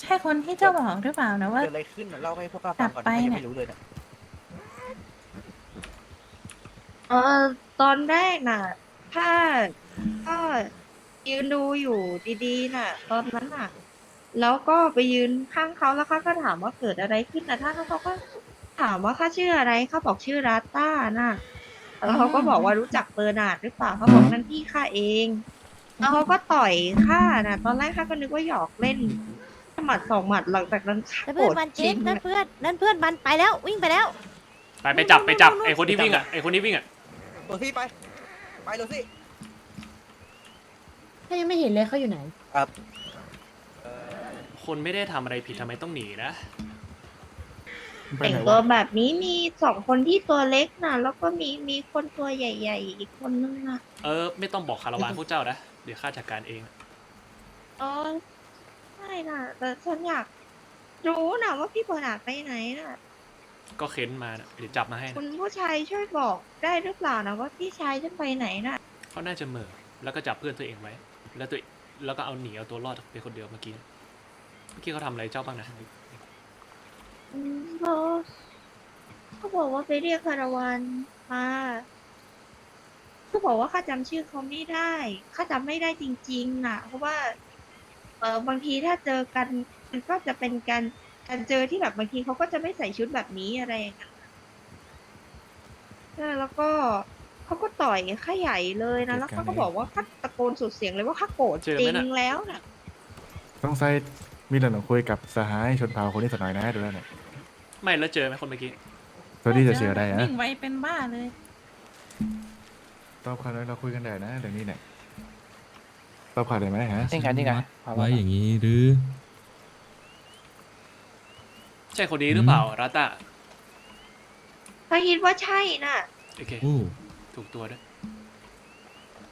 ใช่คนที่เจ้าบอกหรือเปล่านะว่า เกิดอะไรขึ้นน่ะเล่าให้พวกข้าฟังก่อนกลับไปข้ายังเนี่ยไม่รู้เลยนะเออตอนแรกน่ะถ้าก็ยืนดูอยู่ดีๆน่ะ ตอนนั้นน่ะ แล้วก็ไปยืนข้างเขาแล้วเขาก็ถามว่าเกิดอะไรขึ้นน่ะถ้าเขาก็ถามว่าข้าชื่ออะไรเขาบอกชื่อราต้าน่ะแล้วเขาก็บอกว่ารู้จักเบอร์นาร์ดหรือเปล่าเขาบอกนั่นพี่ข้าเอง แล้วเขาก็ต่อยข้าน่ะ ตอนแรกข้าก็นึกว่าหยอกเล่น หมัดสองหมัดหลังจากนั้นข้าแล้วโกรเพื่อนธมันจเจ๊ริงนั่นน่ะเพื่อนนั่นเพื่อนมันไปแล้ววิ่งไปแล้ว ไปไปจับไปจับไอคนที่วิ่งอะไอคนที่วิ่งอะตัวที่ไป ไปเลยสิถ้ายังไม่เห็นเลยเขาอยู่ไหน คนไม่ได้ทำอะไรผิดทำไมต้องหนีนะ ไปแต่งไหนตัววะแบบนี้มีสองคนที่ตัวเล็กน่ะแล้วก็มีมีคนตัวใหญ่ ๆ อีกคนนึงน่ะเออ ไม่ต้องบอกคาราวานพวกเจ้านะ เดี๋ยวข้าจัดการเอง อ๋อใช่ น่ะ แต่ฉันอยากรู้น่ะว่าพี่เบอร์นาร์ดไปไหนน่ะ ก็เค้นมานะเดี๋ยวจับมาให้คุนะณผู้ชายช่วยบอกได้หรือเปล่านะว่าพี่ชายฉันไปไหนน่ะ เขาน่าจะเหม่อแล้วก็จับเพื่อนตัวเองไว้ แล้วตัวแล้วก็เอาหนีเอาตัวรอดไปคนเดียวเมื่อกี้เมื่อกี้เขาทำอะไรเจ้าบ้างนะอืมเขาเขาบอกว่าไปเรียกคาราวานมาเขาบอกว่าข้าจำชื่อเขาไม่ได้ข้าจำไม่ได้จริงๆน่ะ เพราะว่า เออบางทีถ้าเจอกันมันก็จะเป็นการการเจอที่แบบบางทีเขาก็จะไม่ใส่ชุดแบบนี้อะไรอย่างเงี้ยเออแล้วก็เขาก็ต่อยข้าใหญ่เลยนะ แล้วเขาก็บอกว่าข้าตะโกนสุดเสียงเลยว่าข้าโกรธเจอจไหมริงน่ะแล้วน่ะต้องใส่มีเรื่องต้องคุยกับสหายชนเผ่าคนนี้สักหน่อยนะดูแล้วเนี่ยไม่แล้วเจอไหมคนเมื่อกี้ตัวนี้จะเชื่อได้นะนิ่งไว้เป็นบ้าเลย ตอบข่าวหน่อยเราคุยกันได้นะเรื่องนี้เนี่ย ตอบข่าวได้ไหมฮะนี่ไงนี่ไงไว้อย่างนี้หรือ ใช่คนนี้หรือเปล่ารัตตาถ้าคิดว่าใช่น่ะ โอเคโอ้ถูกตัวด้วย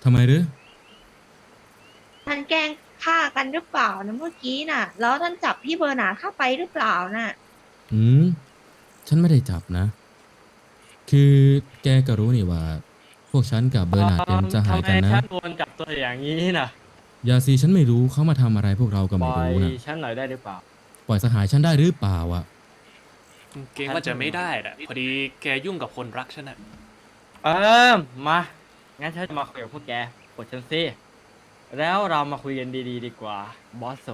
ทำไมหรือท่านแกล้งฆ่ากันหรือเปล่านะเมื่อกี้น่ะ แล้วท่านจับพี่เบอร์นาร์ดเข้าไปหรือเปล่าน่ะ อืม ฉันไม่ได้จับนะ คือแกก็รู้นี่ว่า พวกฉันกับเบอร์นาร์ดเป็นสหายกันนะ ทำไมฉันโดนจับตัวอย่างนี้น่ะ ยาซีฉันไม่รู้เขามาทำอะไรพวกเราก็ปไม่ล่อยรู้นะ ฉันหน่อยได้หรือเปล่า ปล่อยสหายฉันได้หรือเปล่าอะ เกรงว่าจะไม่ได้นะพอดีแกยุ่งกับคนรักฉันนะเออมา งั้นฉันจะมาคุยกับพวกแกกดฉันสิแล้วเรามาคุยกันดีๆ ดีกว่า บอสโซ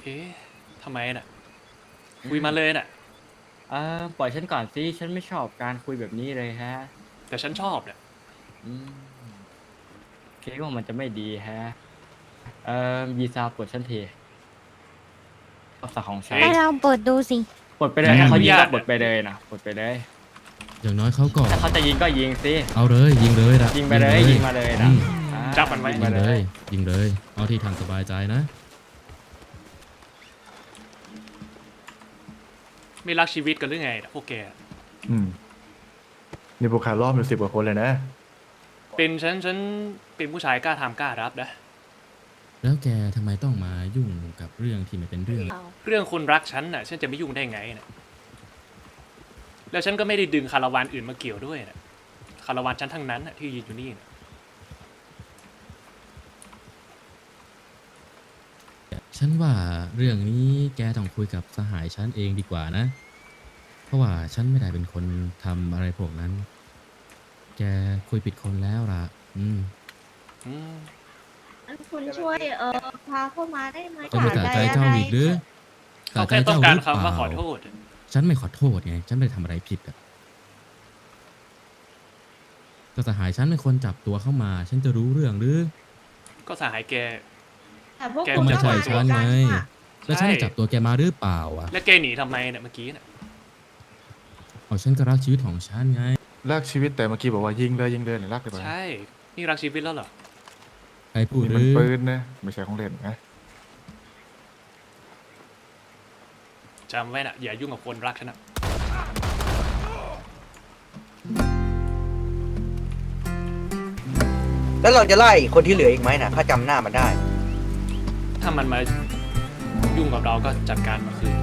เอ๊ะทำไมน่ะ คุยมาเลยน่ะ เออปล่อยฉันก่อนสิ ฉันไม่ชอบการคุยแบบนี้เลยฮะแต่ฉันชอบน่ะอืมคิดว่ามันจะไม่ดีฮะ เออยีซาปลดฉันทีภาษาของฉันเฮ้ให้ยเราเปิดดูสิปลดไปเลยถ้าเขายิงอนุญาก็ตปลดไปเลยนะปลดไปเลย อย่างน้อยเขาก็ถ้าเขาจะยิงก็ยิงสิ เอาเลยยิงเลยละยิงไปเลยยิงมาเลยนะอืมอ่าจับมันไว้ ยิงยิมางเลเลย ย ยิงเลย เอาที่ทางสบายใจนะ ไม่รักชีวิตกันหรือไงน่ะพวกแก อืมนี่พวกข่ารอบอยู่สิบกว่าคนเลยนะ เป็นฉันฉันเป็นผู้ชายกล้าทำกล้ารับนะ แล้วแกทำไมต้องมายุ่งกับเรื่องที่ไม่เป็นเรื่องเรื่องคนรักฉันน่ะ ฉันจะไม่ยุ่งได้ไงน่ะแล้วฉันก็ไม่ได้ดึงคาราวานอื่นมาเกี่ยวด้วยน่ะคาราวานฉันทั้งนั้นน่ะที่ยืนอยู่นี่น่ะฉันว่าเรื่องนี้แกต้องคุยกับสหายฉันเองดีกว่านะ เพราะว่าฉันไม่ได้เป็นคนทำอะไรพวกนั้น แกคุยผิดคนแล้วล่ะ อืม อืม งั้นคุณช่วยเออพาเข้ามาได้ไหมก็ไม่สะใจเจ้าอีกหรือเขาสะใจแค่ต้อเจ้างหการรือเปล่าคำว่าขอโทษ ฉันไม่ขอโทษไง ฉันไม่ได้ทำอะไรผิดอะก็สหายฉันเป็นคนจับตัวเข้ามา ฉันจะรู้เรื่องหรือ ก็สหายแก แต่พวกแก คุณไม่ก็ใช่มาฉันด้วยกัไงค่ะแล้วฉันได้จับตัวแกมาหรือเปล่าอะแล้วแกหนีทำไมเนี่ยเมื่อกี้น่ะเอาฉันก็รักชีวิตของฉันไงลากชีวิตแต่เมื่อกี้บอกว่ายิงเลยยิงเลยเนี่ยลากเลยไปใช่ นี่รักชีวิตแล้วเหรอใค รพูดนี่หมันรือปืนนะ ไม่ใช่ของเล่นนะ จำไว้น่ะอย่ายุ่งกับคนรักฉันนะแล้วเราจะไล่คนที่เหลืออีกไหมนะข้าจำหน้ามันได้ ถ้ามันมายุ่งกับเราก็จัดการมาคืน